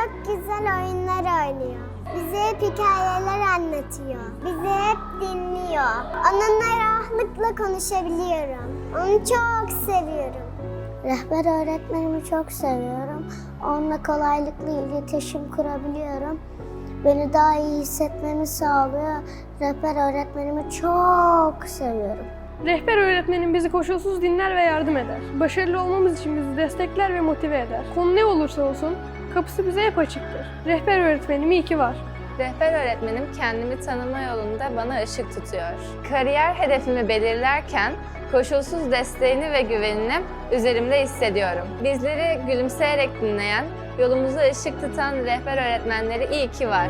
güzel oyunlar oynuyor. Bize hep hikayeler anlatıyor. Bizi hep dinliyor. Onunla rahatlıkla konuşabiliyorum. Onu çok seviyorum. Rehber öğretmenimi çok seviyorum. Onunla kolaylıkla iletişim kurabiliyorum. Beni daha iyi hissetmemi sağlıyor. Rehber öğretmenimi çok seviyorum. Rehber öğretmenim bizi koşulsuz dinler ve yardım eder. Başarılı olmamız için bizi destekler ve motive eder. Konu ne olursa olsun kapısı bize hep açıktır. Rehber öğretmenim iyi ki var. Rehber öğretmenim kendimi tanıma yolunda bana ışık tutuyor. Kariyer hedefimi belirlerken koşulsuz desteğini ve güvenini üzerimde hissediyorum. Bizleri gülümseyerek dinleyen, yolumuza ışık tutan rehber öğretmenleri iyi ki var.